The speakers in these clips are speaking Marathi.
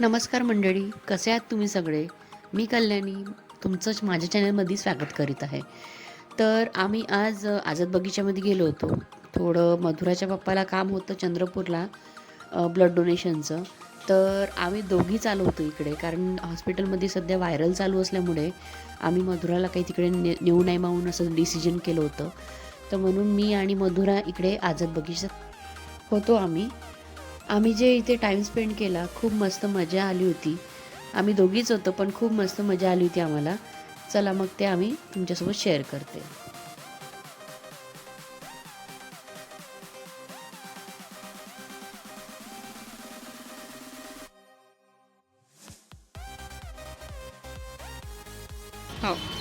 नमस्कार मंडळी कसे आहात तुम्ही सगळे? मी कल्याणी तुमचंच माझ्या चॅनलमध्ये स्वागत करीत आहे. तर आम्ही आज आझाद बगीच्यामध्ये गेलो होतो. थोडं मधुराच्या पप्पाला काम होतं चंद्रपूरला ब्लड डोनेशनचं तर आम्ही दोघी चालू होतो इकडे कारण हॉस्पिटलमध्ये सध्या व्हायरल चालू असल्यामुळे आम्ही मधुराला काही तिकडे ने नेऊ नाही मागून असं डिसिजन केलं होतं. तर म्हणून मी आणि मधुरा इकडे आझाद बगीचा होतो आम्ही. आम्ही जे इथे टाईम स्पेंड केला खूप मस्त मजा आली होती. आम्ही दोघीच होतो पण खूप मस्त मजा आली होती आम्हाला. चला मग ते आम्ही तुमच्यासोबत शेअर करते. हो.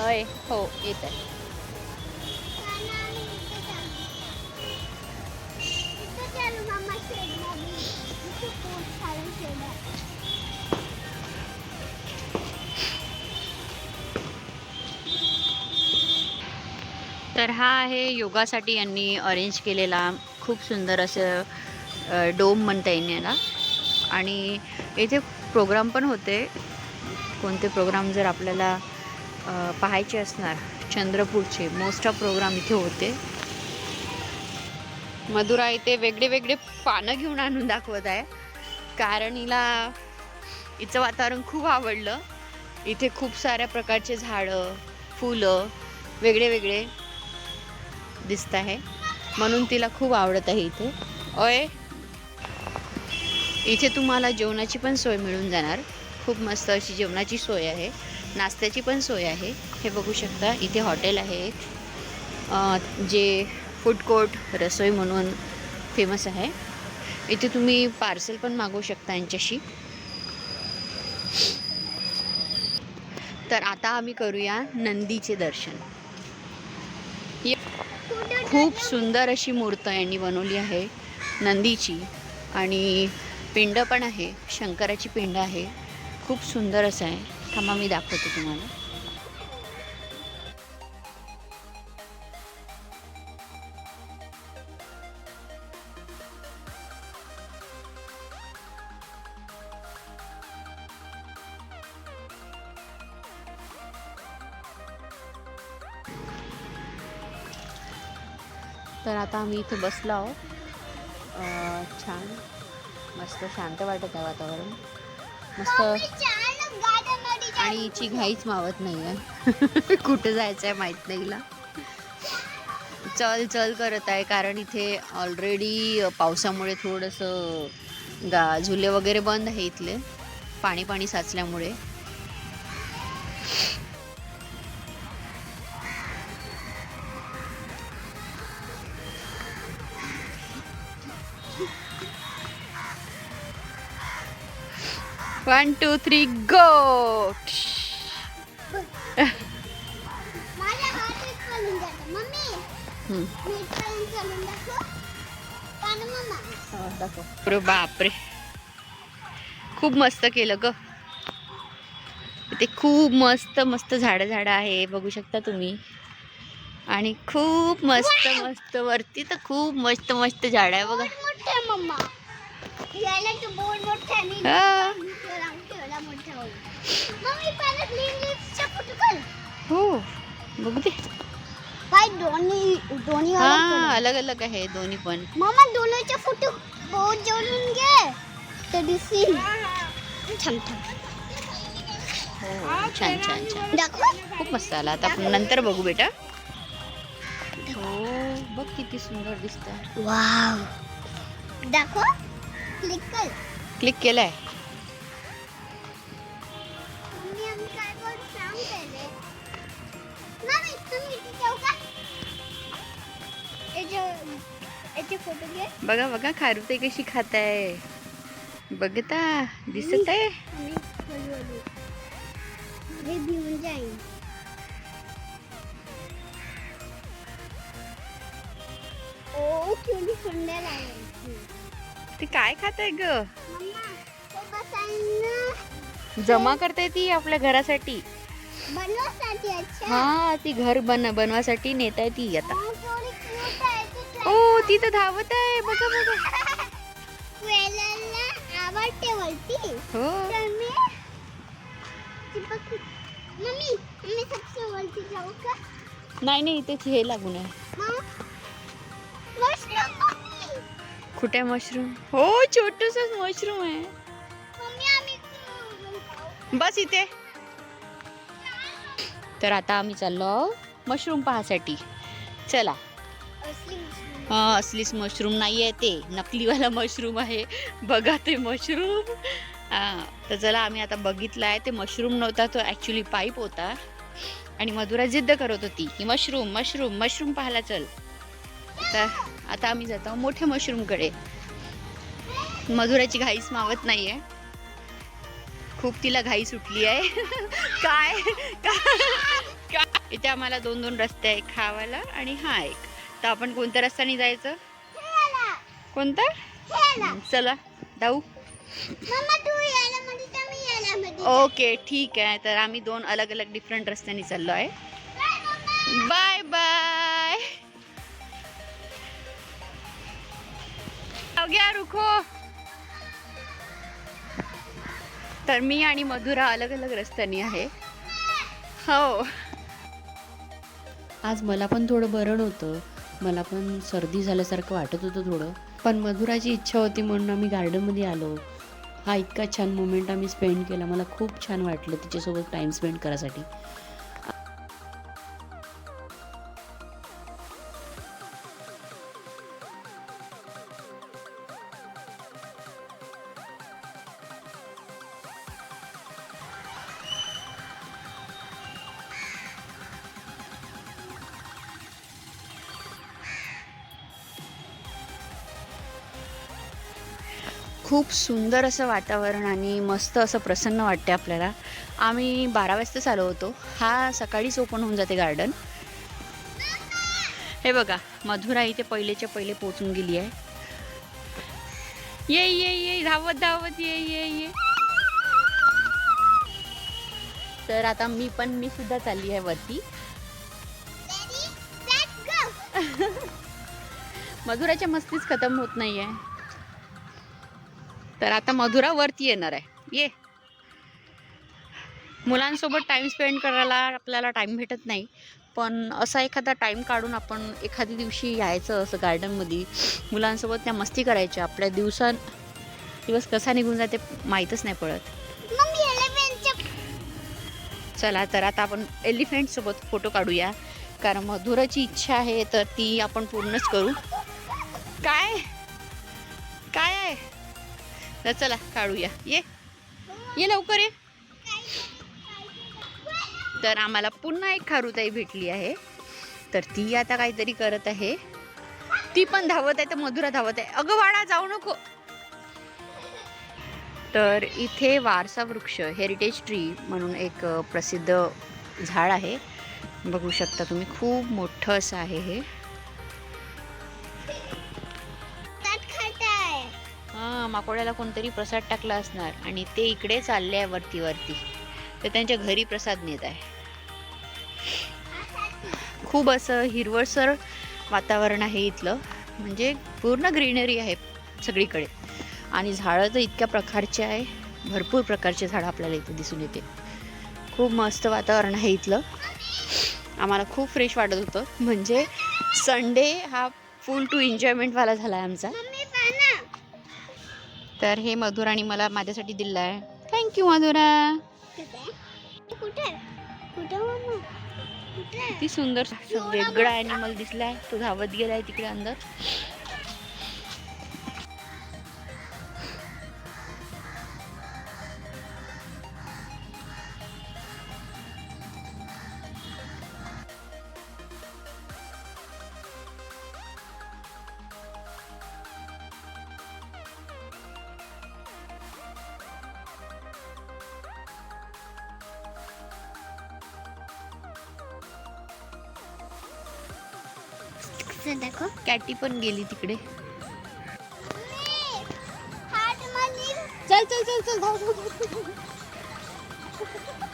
अय हो येत आहे तर हा आहे योगासाठी यांनी अरेंज केलेला खूप सुंदर असं डोम म्हणता येईल याला. आणि इथे प्रोग्राम पण होते. कोणते प्रोग्राम जर आपल्याला पाहायचे असणार. चंद्रपूरचे. मोस्ट ऑफ प्रोग्राम इथे होते. मधुरा इथे वेगळे वेगळे पानं घेऊन आणून दाखवत आहे. कारण हिला हिचं वातावरण खूप आवडलं. इथे खूप साऱ्या प्रकारचे झाडं फुलं वेगळे वेगळे दिसत आहे. म्हणून तिला खूप आवडत आहे इथे. ओय! इथे तुम्हाला जेवणाची पण सोय मिळून जाणार. खूप मस्त अशी जेवणाची सोय आहे. नाश्त्याची पण सोय आहे. हे बघू शकता इथे हॉटेल आहे एक. जे फूड कोर्ट रसोई म्हणून फेमस आहे. इथे तुम्ही पार्सल पण मागवू शकता यांच्याशी. तर आता आम्ही करूया नंदीचे दर्शन. खूप सुंदर अशी मूर्त यांनी बनवली आहे नंदीची. आणि पिंड पण आहे. शंकराची पिंड आहे. खूप सुंदर असं आहे. थांबा मी दाखवते तुम्हाला. तर आता आम्ही इथे बसलो आहोत. छान. मस्त शांत वाटत आहे वातावरण. मस्त आणि हिची घाईच मावत नाही आहे कुठं जायचं आहे माहीत नाही हिला. चल चल करत आहे कारण इथे ऑलरेडी पावसामुळे थोडंसं गा झुले वगैरे बंद आहे इथले. पाणी पाणी साचल्यामुळे. वन टू थ्री गो बापरे. खूप मस्त केलं ग. इथे खूप मस्त मस्त झाडं झाडं आहे बघू शकता तुम्ही. आणि खूप मस्त मस्त वरती तर खूप मस्त मस्त झाड आहे बघा. मम्मा. हो बघू दे बाई, दोन्ही दोन्ही अलग हा. अलग अलग आहे दोन्ही पण. मम्मा दोनोंचे फोटो बहुत जोडून घे. तर दिसतील. छान छान. हो छान छान छान. दाखव. खूप मस्त आला. आता आपण नंतर बघू बेटा. हो बघ किती सुंदर दिसत वाव. दाखव. क्लिक कर. क्लिक केलाय. मी बघा बघा खारुताई कशी खात आहे बघता दिसत आहे. ती काय खात आहे ग तो जमा करते ती आपल्या घरासाठी. हा ती घर बन बनवासाठी नेताय ती आता. हा, थोडी cute आहे ती ओ ती तर धावत आहे बघा बघा. आवडते वरती. हो. तर मी चिपक मम्मी मी सबसे वरती जाऊ का? नाही नाही इथे हे लागून आहे. कुठे मशरूम हो छोटस मशरूम आहे? बस इथे. तर आता आम्ही चाललो मशरूम पाहासाठी. चला. हां असलीच मशरूम नाही आहे ते. नकलीवाला मशरूम आहे. बघा ते मशरूम हां तर चला आम्ही आता बघितलं आहे ते मशरूम नव्हता तो ॲक्च्युली पाईप होता. आणि मधुरा जिद्द करत होती की मशरूम मशरूम मशरूम पाहायला चल. तर आता आम्ही जातो मोठ्या मशरूमकडे मधुराची घाईच मावत नाही आहे खूप तिला घाई सुटली आहे. काय? इथे आम्हाला दोन दोन रस्ते आहे खावाला आणि हा एक. तर आपण कोणत्या रस्त्याने जायचं? कोणता? चला जाऊ. ओके ठीक आहे. तर आम्ही दोन अलग अलग डिफरंट रस्त्याने चाललो आहे. Bye bye bye. तर मी आणि मधुरा अलग अलग रस्त्याने आहे. हो. आज मला पण थोडं बरं नव्हतं. मला पण सर्दी झाल्यासारखं वाटत होतं थोडं. पण मधुराची इच्छा होती म्हणून आम्ही गार्डनमध्ये आलो. हा इतका छान मुमेंट आम्ही स्पेंड केला. मला खूप छान वाटलं तिच्यासोबत टाईम स्पेंड करायसाठी. खूप सुंदर असं वातावरण आणि मस्त असं प्रसन्न वाटते आपल्याला. आम्ही बारा वाजताच आलो होतो. हा सकाळीच ओपन होऊन जाते गार्डन हे बघा मधुरा इथे पहिलेच्या पहिले पोचून गेली आहे. ये ये ये धावत धावत ये ये ये. तर आता मी पण मी सुद्धा चालली आहे वरती. मधुराच्या मस्तीच खतम होत नाही आहे तर आता मधुरा वरती येणार आहे. ये. मुलांसोबत टाइम स्पेंड करायला आपल्याला टाइम भेटत नाही. पण असा एखादा टाइम काढून आपण एखाद्या दिवशी यायचं असं गार्डनमध्ये मुलांसोबत त्या मस्ती करायच्या आपल्या दिवसात दिवस कसा निघून जाते माहीतच नाही पडत. चला तर आता आपण एलिफंटसोबत फोटो काढूया. कारण मधुराची इच्छा आहे तर ती आपण पूर्णच करू. काय? काय आहे? तर चला काढूया. ये. ये लवकर ये. तर आम्हाला पुन्हा एक खारुताई भेटली आहे. तर ती आता काहीतरी करत आहे. ती पण धावत आहे तर मधुरा धावत आहे. अगं वाडा जाऊ नको. तर इथे वारसा वृक्ष हेरिटेज ट्री म्हणून एक प्रसिद्ध झाड आहे. बघू शकता तुम्ही खूप मोठं असं आहे हे. माकोड्याला कोणतरी प्रसाद टाकला असणार आणि ते इकडे चालले आहे वरती वरती. तर त्यांच्या घरी प्रसाद नेत आहे. खूप असं हिरवळसर वातावरण आहे इथलं. म्हणजे पूर्ण ग्रीनरी आहे सगळीकडे. आणि झाडं तर इतक्या प्रकारचे आहे. भरपूर प्रकारचे झाडं आपल्याला इथे दिसून येते. खूप मस्त वातावरण आहे इथलं. आम्हाला खूप फ्रेश वाटत होतं. म्हणजे संडे हा फुल टू एन्जॉयमेंटवाला झाला आहे आमचा. तर हे मधुराणी मला माझ्यासाठी दिलं आहे थँक्यू मधुरा. किती सुंदर वेगळा ॲनिमल दिसलाय. तो धावत गेलाय तिकडे अंदर. कसं दाखव कॅटी पण गेली तिकडे. चल चल चल चल धाव धाव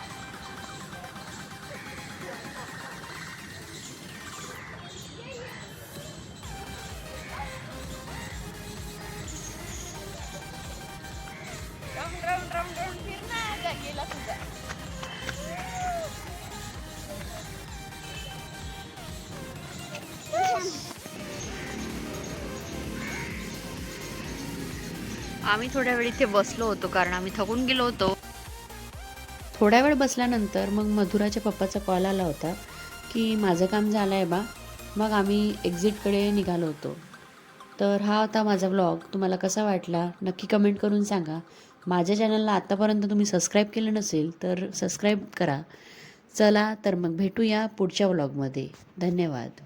आम्ही थोड्या वेळ इथे बसलो होतो कारण आम्ही थकून गेलो होतो. थोड्या वेळ बसल्यानंतर मग मधुराच्या पप्पाचा कॉल आला होता की माझं काम झालं आहे बा मग आम्ही एक्झिटकडे निघालो होतो. तर हा होता माझा व्लॉग तुम्हाला कसा वाटला? नक्की कमेंट करून सांगा. माझ्या चॅनलला आत्तापर्यंत तुम्ही सबस्क्राईब केलं नसेल तर सबस्क्राईब करा. चला तर मग भेटूया पुढच्या व्लॉगमध्ये धन्यवाद.